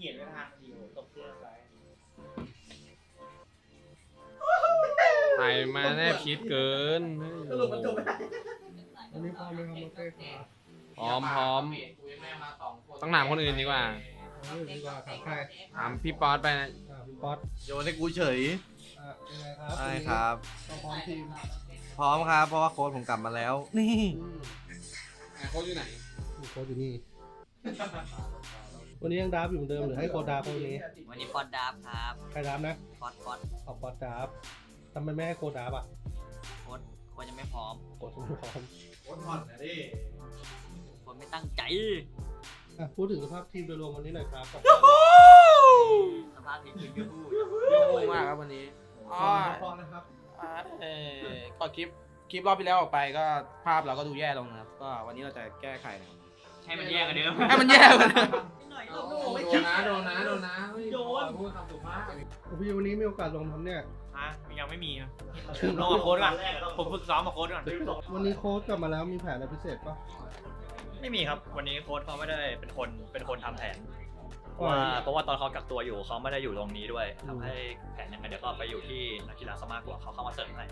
เขียนไม่ทันดีโอตกเครื่องไปถ่ายมาแนบชิดเกินสรุปมันจบไม่ได้อันนี้พร้อมไหมครับโอเคครับพร้อมพร้อมต้องถามคนอื่นดีกว่าเอาเลยดีกว่าครับใครถามพี่ป๊อตไปนะอ่าพี่ป๊อตโยนให้กูเฉยอ่าเป็นไงครับใช่ครับ ต้องพร้อมทีมพร้อมครับ เพราะว่าโค้ชผมกลับมาแล้ว นี่โค้ชอยู่ไหนมีโค้ชอยู่นี่ วันนี้ยังดราฟอยู่เหมือนเดิมหรือให้โค้ชดราฟวันนี้ วันนี้ฟอดดับครับใครดราฟนะฟอดฟอดเอาโค้ชดราฟทำไมไม่ให้โค้ชดราฟอะโค้ดโค้ดยังไม่พร้อมโค้ชไม่พร้อมโค้ชผ่อนนะดิโค้ดไม่ตั้งใจอะพูดถึงสภาพทีมโดยรวมวันนี้หน่อยครับกับสภาพทีมคือยูฮูโง่มากครับวันนี้อ๋อพอนะครับอ่าเออก็คลิปคลิปรอบที่แล้วออกไปก็ภาพเราก็ดูแย่ลงนะครับ ก็วันนี้เราจะแก้ไขนะครับ ให้มันแย่กันเดิมให้มันแย่กว่าเดิมโดนนะโดนนะโดนนะโดน พูดคำสุภาพพี่วันนี้มีโอกาสลงทำเนี่ย ฮะยังไม่มีนะผมลงกับโค้ดก่อนผมฝึกซ้อมกับโค้ดก่อนวันนี้โค้ชกลับมาแล้วมีแผนอะไรพิเศษปะไม่มีครับ วันนี้โค้ชเขาไม่ได้เป็นคนเป็นคนทำแผนเพราะว่าว่าเพราะว่าตอนเขากักตัวอยู่เขาไม่ได้อยู่ตรงนี้ด้วยทำให้แผนยังไงเดี๋ยวก็ไปอยู่ที่นักกีฬาซะมากกว่าเขาเข้ามาเสริมให้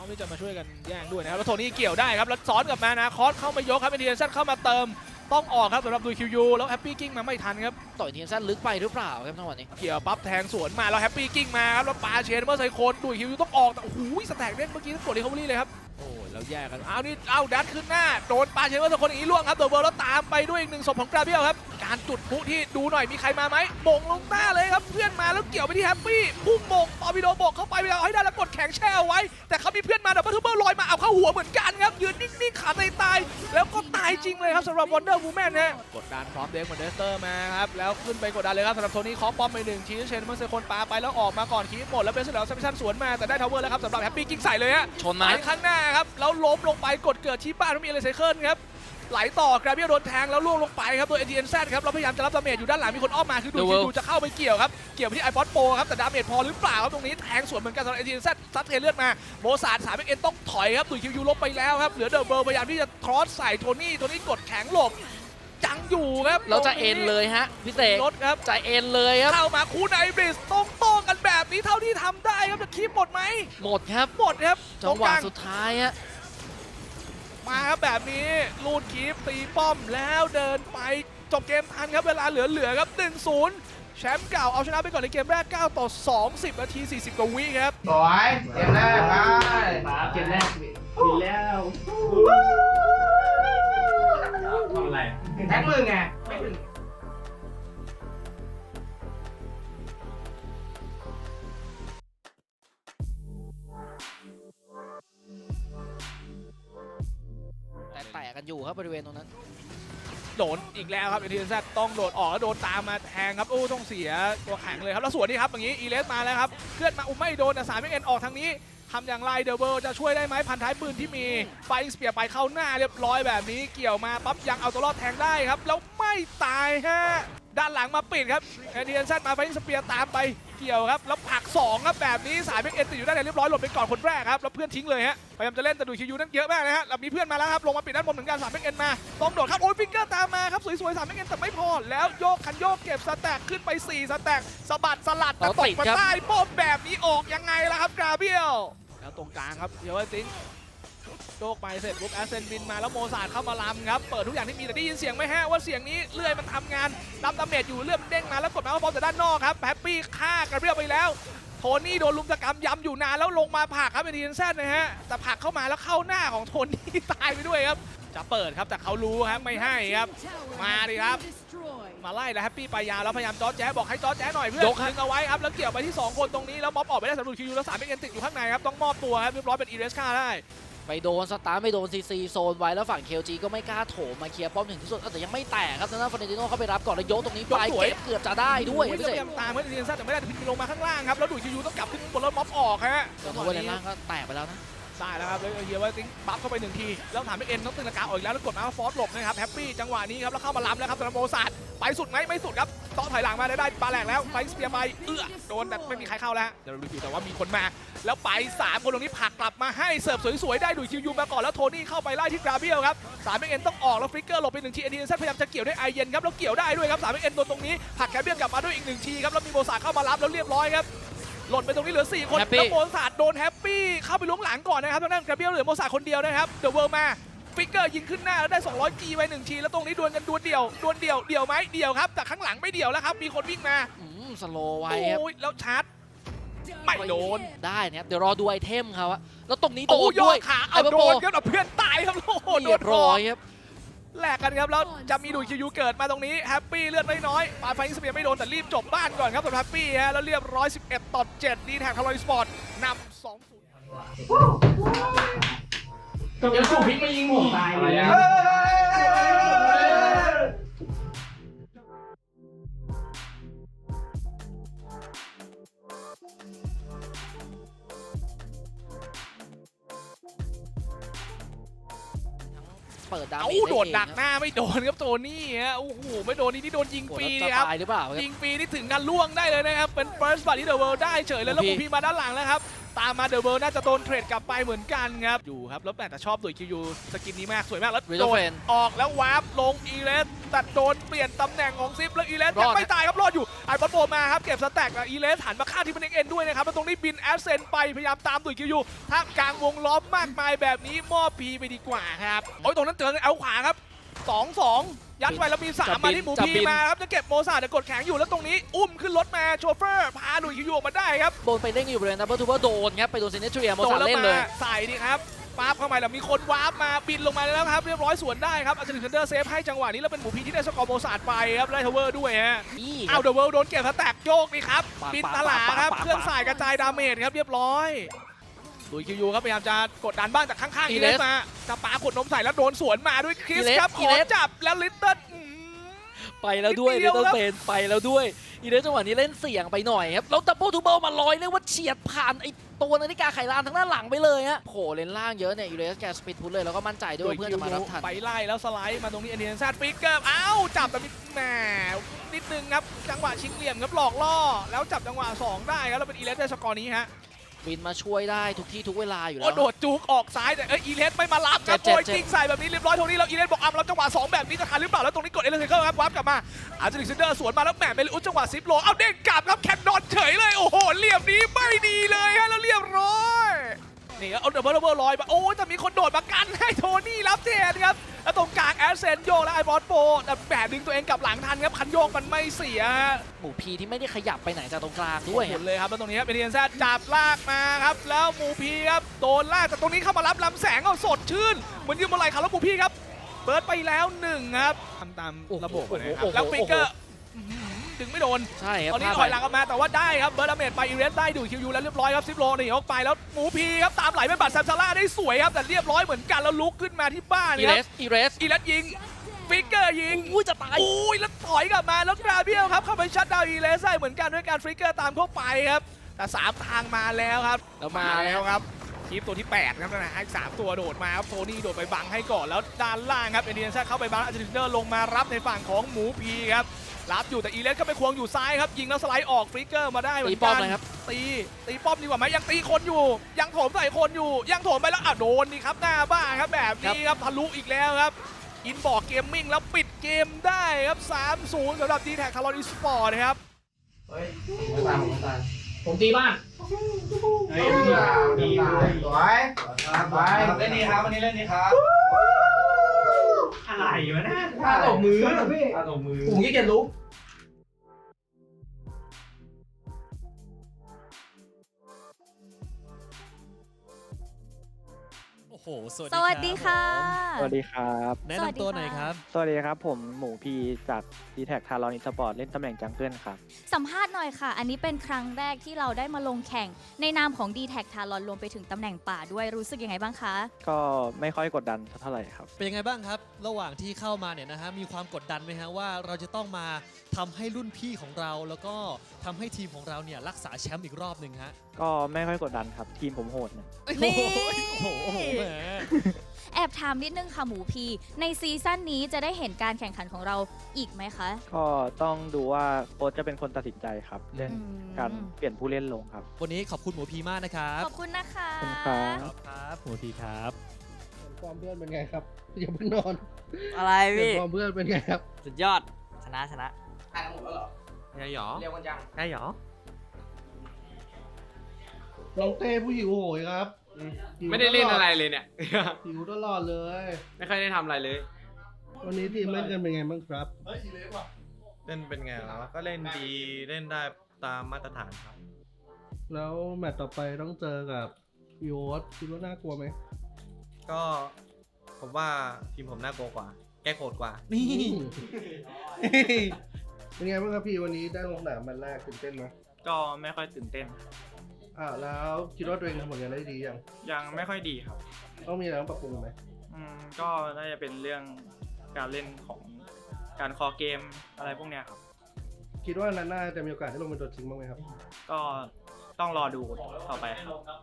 อมที่จะมาช่วยกันแย่งด้วยนะครับแล้วโทนี่เกี่ยวได้ครับแล้วซ้อนกลับมานะคอสเข้ามายกครับเอ็นทีเอ็นเข้ามาเติมต้องออกครับสำหรับดูคิวยูแล้วแฮปปี้กิ้งมาไม่ทันครับต่อยเทียนสั้นลึกไปหรือเปล่าครับจังหวะนี้เกี่ยวปั๊บแทงสวนมาแล้วแฮปปี้กิ้งมาครับแล้วปาเชนเมื่อไซโคนดูคิวยูต้องออกแต่โอ้โหสแต็กเล่นเมื่อกี้ต้องกดรีคอเวอรี่เลยครับโอ้ย แล้วแยกกันเอานี่เอาดัดขึ้นหน้าโดนปาเชนเวอร์สองคนอย่างนี้ล่วงครับตัวเบอร์แล้วตามไปด้วยอีกหนึ่งศพของกราเบียลครับการจุดพลุที่ดูหน่อยมีใครมาไหมโบงลงหน้าเลยครับเพื่อนมาแล้วเกี่ยวไปที่แฮปปี้พุ่งโบกตอบิโดโบกเข้าไปไปเอาให้ได้แล้วกดแข็งแช่เอาไว้ แต่เขามีเพื่อนมาดับเบิลทูเบอร์ลอยมาเอาเข้าหัวเหมือนกันครับยืนนิ่งๆขาตายตายายจริงเลยครับสำหรับวอนเดอร์วูแมนฮะกดดันพร้อมเด็กเหมือนเดสเตอร์มาครับ แล้วขึ้นไปกดดันเลยครับสำหรับโทนี่คอป้อมไปหนึ่งชี้เชนเมื่อเซคนปาไปแล้วออกมาก่อนคีบหมดแล้วเป็นเสร็จแล้วเซมิชันสวนมาแต่ได้ทาวเวอร์แล้วครับสำหรับแฮปปี้กิ้งใส่เลยฮะชนไหมไปข้างหน้าครับแล้วล้มลงไปกดเกิดที่บ้านไม่มีอะไรเซเคิลครับ ไหลต่อกราเบียโดนแทงแล้วล่วงลงไปครับตัวเอ็นดีเอ็นแซครับแล้วพยายามจะรับดาเมจอยู่ด้านหลังมีคนอ้อมมาคือดู The คิ World ดูจะเข้าไปเกี่ยวครับเกี่ยวไปที่ไอพอดโปครับแต่ดาเมจพอหรือเปล่าครับตรงนี้แทงสวนเหมือนกันสำหรับเอ็นดีเอ็นแซซัดเทเลือดมาโมซาร์สามเอ็นต้องถอยครับดุยคิวยูลบไปแล้วครับเหลือเดอะเบิร์พยายามที่จะครอสใส่โทนี่โทนี่กดแข็งหลบจังอยู่ครับเราจะเอ็นเลยฮะพี่เสกรถครับ จะเอ็นเลยครับ เข้ามาคู่ไนบริสต้องโต้กันแบบนี้เท่าที่ทำได้ครับจะคีบหมดไหมหมดครับ หมดครับจังหวะตรงกลาสุดท้ายฮะ มาครับแบบนี้ลูดคีปตีป้อมแล้วเดินไปจบเกมทันครับเวลาเหลือๆครับ 1-0 แชมป์เก่าเอาชนะไปก่อนในเกมแรก 9 ต่อ2 10นาที 40 กว่าวิครับ สวยเกมแรกไปเกมแรกมีแล้วทำอะไรแท็กมือไง อีกแล้วครับเอทีแซต้องโดดออกแล้วโดนตามมาแทงครับโอ้ต้องเสียตัวแข็งเลยครับแล้วสวนนี่ครับอย่างนี้อีเลสมาแล้วครับเคลื่อนมาอุ้มไม่โดนแต่สามเอ็นออกทางนี้ทำอย่างไรเดอะเบิร์จะช่วยได้ไหมพันท้ายปืนที่มีไฟสเปียร์ไปเข้าหน้าเรียบร้อยแบบนี้เกี่ยวมาปั๊บยังเอาตัวรอดแทงได้ครับ แล้วไม่ตายฮะ ด้านหลังมาปิดครับเอทีแซมาไฟสเปียร์ตามไปเกี่ยวครับแล้วผลักสองครับแบบนี้สายเอ็นติดอยู่ด้านในเรียบร้อยหลบไปก่อนคนแรกครับแล้วเพื่อนทิ้งเลยฮะพยายามจะเล่นแต่ดูคิวยูนั่นเยอะมากนะฮะแล้วมีเพื่อนมาแล้วครับลงมาปิดด้านบนเหมือนกันสามเอ็นมาต้องโดดครับโอ้ยฟิงเกอร์ตามมาครับสวยๆสามเอ็นแต่ไม่พอแล้วโยกคันโยกเก็บสแต็กขึ้นไปสี่สแต็กสะบัดสลัดแต่เอาตติกดมาครับใต้ป้อมแบบนี้ออกยังไงล่ะครับกราเบียลแล้วตรงกลางครับเดี๋ยวไอ้ติง โยกไปเสร็จปุ๊บแอสเซนบินมาแล้วโมซาร์เข้ามาลำครับ เปิดทุกอย่างที่มีแต่ได้ยินเสียงไหมฮะว่าเสียงนี้เลื่อยมันทำงานรับดาเมจอยู่เลื่อยมันเด้งมาแล้วกดมาว่าบอลแต่ด้านนอกครับแฮปปี้ฆ่ากระเบียลไปแล้วโทนี่โดนลุมตะกรรมย้ำอยู่นานแล้วลงมาผลักครับเป็นทีนแซดนะฮะแต่ผลักเข้ามาแล้วเข้าหน้าของโทนี่ตายไปด้วยครับ จะเปิดครับแต่เขารู้ครับไม่ให้ครับ มาดิครับ มาไล่แล้วแฮปปี้ไปยาวแล้วพยายามจอร์จแจ๊บอกให้จอร์จแจ๊หน่อยเพื่อนยกครับดึงเอาไว้ครับแล้วเกี่ยวไปที่ 2 คนตรงนี้แล้วม็อบออกไปได้สำหรับคิวแล้วสามเป็นเอ็นติดอยู่ข้างในครับต้องมอบตัวครับเรียบร้อยเป็นอีเรสคาได้ ไปโดนสตาร์ทไปโดนซีซีโซนไว้แล้วฝั่งเคลจีก็ไม่กล้าโถมมาเคลียร์ป้อมถึงที่สุดเอ้าแต่ยังไม่แตกครับทางด้านฟอนเดติโนเข้าไปรับก่อนแล้วยกตรงนี้ไปยกสวยเก็บเกือบจะได้ด้วยโอ้พี่พเสยากยามตามเพื่อนทีนแซดแต่ไม่ได้แต่พิมพ์ลงมาข้างล่างครับแล้วดูคิวต้องกลับขึ้นบนแล้วม็อบออกฮะจนทาวเวอร์เลนล่างก็แตกไปแล้วนะ ได้แล้วครับแล้วเฮียว่าติ้งบัฟเข้าไปหนึ่งที แล้วถามไปเอ็นต้องตีลังกาออกอีกแล้วแล้วกดมาฟอสหลบนะครับแฮปปี้จังหวะนี้ครับแล้วเข้ามาล้ำแล้วครับสำหรับโมซาดไปสุดไหมไม่สุดครับต้อถอยหลังมาได้ได้ปาแหลกแล้วไฟสเปียร์ไปเอื้อโดนแต่ไม่มีใครเข้าแล้วเดี๋ยวเราดูอยู่แต่ว่ามีคนมา แล้วไป 3 คนตรงนี้ผลักกลับมาให้เสิร์ฟสวยๆได้ดูคิวยูมาก่อนแล้วโทนี่เข้าไปไล่ที่กราเบียลครับสามเอ็นต้องออกแล้วฟลิกเกอร์หลบไปหนึ่งทีเอ็นดีเซนพยายามจะเกี่ยวด้วยไอเย็นครับแล้วเกี่ยวได้ด้วยครับสามเอ็นโดนตรงนี้ผักแกราเบียลกลับมาด้วยอีกหนึ่งทีครับแล้วมีโมซาเข้ามารับแล้วเรียบร้อยครับ หล่นไปตรงนี้เหลือ 4 คน Happy แล้วโมซาโดนแฮปปี้เข้าไปล้วงหลังก่อนนะครับทางด้านกราเบียลเหลือโมซาคนเดียวนะครับเดอะเวิร์มาฟิกเกอร์ยิงขึ้นหน้าแล้วได้ 200จีไปหนึ่งทีแล้วตรงนี้ดวลกันดวลเดี่ยวดวลเดี่ยวเดี่ยวไหมเดี่ยวครับแต่ข้างหลังไม่เดี่ยวแล้วครับมีคนวิ่งมาอืมสโลว์ไว้ครับโอ้ยแล้วชาร์จ ไม่โดน ได้นะครับเดี๋ยวรอดูไอเทมเขาอะแล้วตรงนี้โดโอ้นยอด้วยดขาไอ้เอาบอลโดโบนครับแล้วเพื่อนตายครับโอ้โหโดเรียนบรร้ออยครับ แลกกันครับแล้วจะมีดูคิวยูเกิดมาตรงนี้แฮปปี้เลือดไม่น้อยปาไฟอิงสเปียร์ไม่โดนแต่รีบจบบ้านก่อนครับสำหรับแฮปปี้ฮะแล้วเรียบร้อย 11 ต่อ 7 ดีแท็กทารอยสปอร์ตนำ2 0เดี๋ยวสูบพริกมายิงผมตายเลย เปิดดาวเอาโดดดักหน้าไม่โดนครับโทนี่ฮะโอ้โหไม่โดนนี่นี่โดนยิงโอ้ฟโหรีแล้วเลยจะครับตายหรือเปล่าครับยิงฟรีนี่ถึงกันล่วงได้เลยนะครับเป็น first blood ที่เดอะเวิลด์ได้เฉยเลยแล้วหมูมูพี่พีมาด้านหลังแล้วครับ ตามมาเดอะเวิลด์น่าจะโดนเทรดกลับไปเหมือนกันครับอยู่ครับแล้วแต่ชอบดุยคิวยูสกินนี้มากสวยมากแล้ววิลโดเฟนนออกแล้ววาร์ปลงอีเลสแต่โดนเปลี่ยนตำแหน่งของซิปแล้วอีเลสรอดยังไม่ตายครับรอดอยู่ไอ้บอลโบมาครับเก็บสแต็กอะอีเลสหันมาฆ่าที่มันเอ็นด้วยนะครับแล้วตรงนี้บินแอสเซนไปพยายามตามดุยคิวยูท่ามกลางวงล้อมมากมายแบบนี้มอบพีไปดีกว่าครับโอ้ยตรงนั้นเจอเอาขวาครับสองสอง ยัดไปแล้วมีสามมาที่หมูพีมาครับจะเก็บโมซาแต่กดแข็งอยู่แล้วตรงนี้อุ้มขึ้นรถมาโชเฟอร์พาดุยคิวยูออกมาได้ครับโดนไปเล่นอยู่บริเวณดับเบิลทูเบอร์โดนครับไปโดนเซนเนตเรียโมซาเล่นเลยใส่ดีครับวาร์ปเข้ามาแล้วมีคนวาร์ปมาบินลงมาแล้วครับเรียบร้อยสวนได้ครับอัลเซนเดอร์เซฟให้จังหวะนี้แล้วเป็นหมูพีที่ได้สกอร์โบสาดไปครับไล่ทาวเวอร์ด้วยฮะนี่คเอารับเดอะเวิลด์โดนเก็บสแต็กโยกนี่ครับปะบินปะตลาปะครับปะเครื่องสายกระจายดาเมจครับเรียบร้อย ลุยคิวยูครับพยายามจะกดดันบ้างแต่ข้างๆอีเลสมาจะปาขวดนมใส่แล้วโดนสวนมาด้วยคริสครับขอจับแล้วลิตเติ้ลอื้อหือไปแล้วด้วยนิดเดีลิยวตเติ้ลครับเฟนไปแล้วด้วยอีเลสจังหวะนี้เล่นเสี่ยงไปหน่อยครับแล้วดับเบิลทูเบิลมาลอยเรียกว่าเฉียดผ่านไอตัวนาฬิกาไขลานทั้งด้านหลังไปเลยฮะโผล่เลนล่างเยอะเนี่ยอีเลสแกสปีดพุทเลยแล้วก็มั่นใจด้วยว่าเพื่อนจะมารับทันไปไล่แล้วสไลด์มาตรงนี้เอเนียนแซดฟิกเกอร์เอ้าจับแต่แหมนิดนึงครับจังหวะชิงเหลี่ยมครับหลอกล่อแล้วจับจังหวะ2ได้ครับแล้วเป็นอีเลสได้สกอร์นี้ฮะ วินมาช่วยได้ทุกที่ทุกเวลาอยู่แล้โอ้ว โดดจุกออกซ้ายแต่เอ้ยอีเลสไม่มารับครับเจ็บโอยเจ็บยิงใส่แบบนี้เรียบร้อยตรงนี้แล้วอีเลสบอกอะเราจังหวะ2แบบนี้จะทันหรือเปล่าแล้วตรงนี้กดเอเลนเซอร์ครับวับกลับมาอาร์เจนิกซินเดอร์สวนมาแล้วแหมเมลิอุสจังหวะซิปโลเอาเด้งกลับครับแคนนอนเฉยเลยโอ้โหเหลี่ยมนี้ไม่ดีเลยฮะแล้วเรียบร้อย นี่ครับเอาเดอะเบิลเบิลลอยมาโอ้ยแต่มีคนโดดมากันให้โทนี่รับแทนครับแล้วตรงกลางแอสเซนโยกแล้วไอบอสโปแต่แบดึงตัวเองกลับหลังทันครับคันโยกมันไม่เสียหมูพีที่ไม่ได้ขยับไปไหนจากตรงกลางด้วยหมฮะดเลยครับแล้วตรงนี้ครับเอเนียนแซดจับลากมาครับแล้วหมูพีครับโดนลากแต่ตรงนี้เข้ามารับลำแสงเอาสดชื่นเหมือนยืมอะไรครับแล้วหมูพีครับเปิดไปแล้วหนึ่งครับทำตามระบบนะครับแล้วฟิกเกอร์อื้อหือ ดึงไม่โดน ใช่ครับตอนนี้พลาดถอยหลังกลับมาแต่ว่าได้ครับเบิร์ดดาเมจไปอีเรสได้ดูคิวยูแล้วเรียบร้อยครับซิปโลหนีออกไปแล้วหมูพีครับตามไหลเป็นบัตรแซมซาร่าได้สวยครับแต่เรียบร้อยเหมือนกันแล้วลุกขึ้นมาที่บ้านอีคเรรับสอีเรสอีเรสยิงฟิกเกอร์ยิงอุ้ยจะตายอุ้ยแล้วถอยกลับมาแล้วกราเบียลครับเข้าไปชัดดาวน์อีเลสได้เหมือนกันด้วยการฟลิกเกอร์ตามเข้าไปครับแต่สามทางมาแล้วครับแล้วมามาแล้แล้ววครับทีมตัวที่ 8 ครับนะฮะสามตัวโดดมาครับโทนี่โดดไปบังให้ก่อนแล้วด้านล่างครับเอเดียนซ่าเข้าไปบังอาร์เจนติเนอร์ลงมารับในฝั่งของหมูพีครับ รับอยู่แต่อีเลสก็ไปควงอยู่ซ้ายครับยิงแล้วสไลด์ออกฟลิกเกอร์มาได้เหมือตีนป้อกัมนเลยครับตีตีป้อมดีกว่าไหมยังตีคนอยู่ ยังโถมใส่คนอยู่ ยังโถมไปแล้วอะโดนนี่ครับหน้าบ้านครับแบบนี้ครับทะลุอีกแล้วครับอินบอกเกมมิ่งแล้วปิดเกมได้ครับ 3-0สำหรับ d t แท็กคาร์ลอนอีสปอร์ตนะครับไม่ตามไม่ตามผมตีบ้านเฮ้ยดีเลยสวยไปเล่นดีครับวันนี้เล่นดีครับ อะไรวะนะท่าตบมือท่าตบมือผมยี่เกียจลุก โอ้โห สวัสสวัสดีค่ะ สวัสดีครับ แนะนำตัวหน่อยครับ สวัสดีครับ ผมหมูพีจากดีแท็กทารอนอิสปอร์ตเล่นตำแหน่งจังเกิลครับ สัมภาษณ์หน่อยค่ะ อันนี้เป็นครั้งแรกที่เราได้มาลงแข่ง ในนามของ d t แท t ทารอนรวมไปถึงตำแหน่งป่าด้วยรู้สึกยังไงบ้างคะ ก็ไม่ค่อยกดดันสักเท่าไหร่ครับ เป็นยังไงบ้างครับ ระหว่างที่เข้ามาเนี่ยนะฮะมีความกดดันไหมฮะว่าเราจะต้องมาทำให้รุ่นพี่ของเรา แล้วก็ทำให้ทีมของเราเนี่ยรักษาแชมป์อีกรอบหนึ่งฮะก็ไม่ค่อยกดดันครับ ทีมผมโหดนะนี่โอ้โหโอ้โหแหมแอบถามนิดนึงค่ะหมูพี ในซีซั่นนี้จะได้เห็นการแข่งขันของเราอีกไหมคะ ก็ต้องดูว่าโค้ชจะเป็นคนตัดสินใจครับเรื่องอืม การเปลี่ยนผู้เล่นลงครับ วันนี้ขอบคุณหมูพีมากนะครับ ขอบคุณนะคะ ขอบคุณครับ ครับหมูพีครับฟอร์มเพื่อนเป็นไงครับอย่าเพิ่งนอนอะไรพี่ฟอร์มเพื่อนเป็นไงครับ สุดยอด ชนะชนะถ่ายกันหมดแล้วเหรอใช่หรอเร็วกันจังใช่หรอน้องเต้ผู้หิวโหยครับ หิวไม่ได้เล่นอะไรตเลยเนี่ย หิวตลอดเลย ไม่ค่อยได้ทำอะไรเลย วันนี้ทีมเล่นกันเป็นไงบ้างครับเล่นเป็นไงครับก็เล่นดีเล่นได้ตามมาตรฐานครับ แล้วแมตต์ต่อไปต้องเจอกับยูโอสคิดว่าน่ากลัวไหมก็ผมว่าทีมผมน่ากลัวกว่า แก้โคตรกว่า นี่ เป็นไงบ้างครับพี่วันนี้ได้ลงสนามมันแรกตื่นเต้นไหมก็ไม่ค่อยตื่นเต้น อ่าแล้วคิดว่าตัวเองทำผลงานได้ดียังยังไม่ค่อยดีครับ ต้องมีอะไรต้องปรับปรุงไหมอืมก็น่าจะเป็นเรื่องการเล่นของการคอเกมอะไรพวกเนี้ยครับ คิดว่านันน่าจะมีโอกาสได้ลงเป็นตัวจริงบ้างไหมครับ ก็ต้องรอดูต่อไปครับ